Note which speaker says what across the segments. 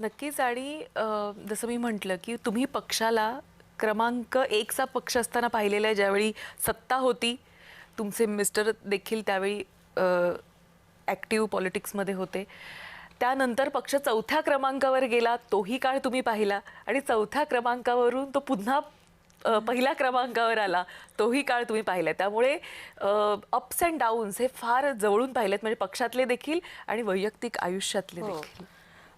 Speaker 1: नक्कीच. आणि जसं मी म्हटलं की तुम्ही पक्षाला क्रमांक एकचा पक्ष असताना पाहिलेला आहे ज्यावेळी सत्ता होती तुमचे मिस्टर देखील त्यावेळी ॲक्टिव्ह पॉलिटिक्समध्ये होते. त्यानंतर पक्ष चौथ्या क्रमांकावर गेला तोही काळ तुम्ही पाहिला. आणि चौथ्या क्रमांकावरून तो पुन्हा पहिल्या क्रमांकावर आला तोही काळ तुम्ही पाहिला त्यामुळे अप्स अँड डाऊन्स हे फार जवळून पाहिलेत म्हणजे पक्षातले देखील आणि वैयक्तिक आयुष्यातले
Speaker 2: हो.
Speaker 1: देखील.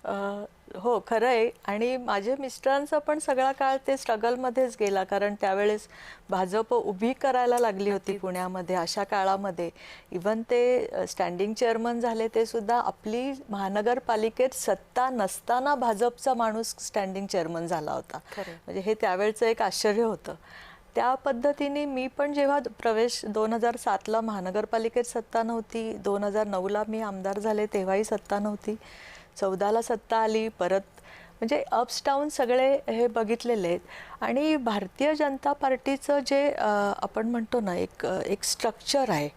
Speaker 2: हो खरं आहे आणि माझ्या मिस्टरांचा पण सगळा काळ ते स्ट्रगलमध्येच गेला. कारण त्यावेळेस भाजप उभी करायला लागली होती पुण्यामध्ये अशा काळामध्ये. इवन ते स्टँडिंग चेअरमन झाले ते सुद्धा आपली महानगरपालिकेत सत्ता नसताना भाजपचा माणूस स्टँडिंग चेअरमन झाला होता. म्हणजे हे त्यावेळचं एक आश्चर्य होतं. त्या पद्धतीने मी पण जेव्हा प्रवेश दोन हजार सातला महानगरपालिकेत सत्ता नव्हती दोन हजार नऊला मी आमदार झाले तेव्हाही सत्ता नव्हती. चौदाला सत्ता आली परत म्हणजे अप्स डाऊन सगळे हे बघितलेले आहेत. आणि भारतीय जनता पार्टीचं जे आपण म्हणतो ना एक एक स्ट्रक्चर आहे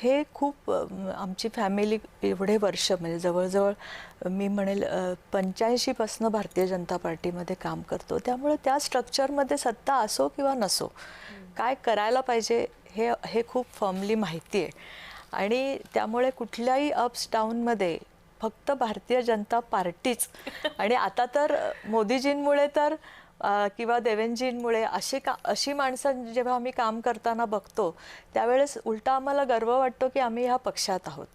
Speaker 2: हे खूप आमची फॅमिली एवढे वर्ष म्हणजे जवळजवळ मी म्हणेल पंच्याऐंशीपासनं भारतीय जनता पार्टीमध्ये काम करतो. त्यामुळे त्या स्ट्रक्चरमध्ये सत्ता असो किंवा नसो काय करायला पाहिजे हे हे खूप फर्मली माहिती आहे. आणि त्यामुळे कुठल्याही अप्स डाऊनमध्ये फक्त भारतीय जनता पार्टीच. आणि आता तर मोदीजींमुळे तर किंवा देवेंजींमुळे अशी का अशी माणसं जेव्हा आम्ही काम करताना बघतो त्यावेळेस उलटा आम्हाला गर्व वाटतो की आम्ही ह्या पक्षात आहोत.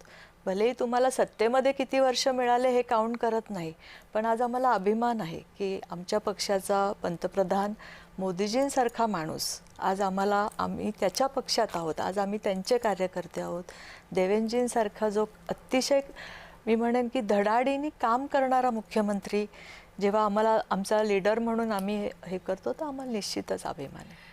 Speaker 2: भलेही तुम्हाला सत्तेमध्ये किती वर्ष मिळाले हे काउंट करत नाही पण आज आम्हाला अभिमान आहे की आमच्या पक्षाचा पंतप्रधान मोदीजींसारखा माणूस आज आम्हाला आम्ही त्याच्या पक्षात आहोत आज आम्ही त्यांचे कार्यकर्ते आहोत. देवेंजींसारखा जो अतिशय मी म्हणेन की धडाडीने काम करणारा मुख्यमंत्री जेव्हा आम्हाला आमचा लीडर म्हणून आम्ही हे- हे करतो तर आम्हाला निश्चितच अभिमान आहे.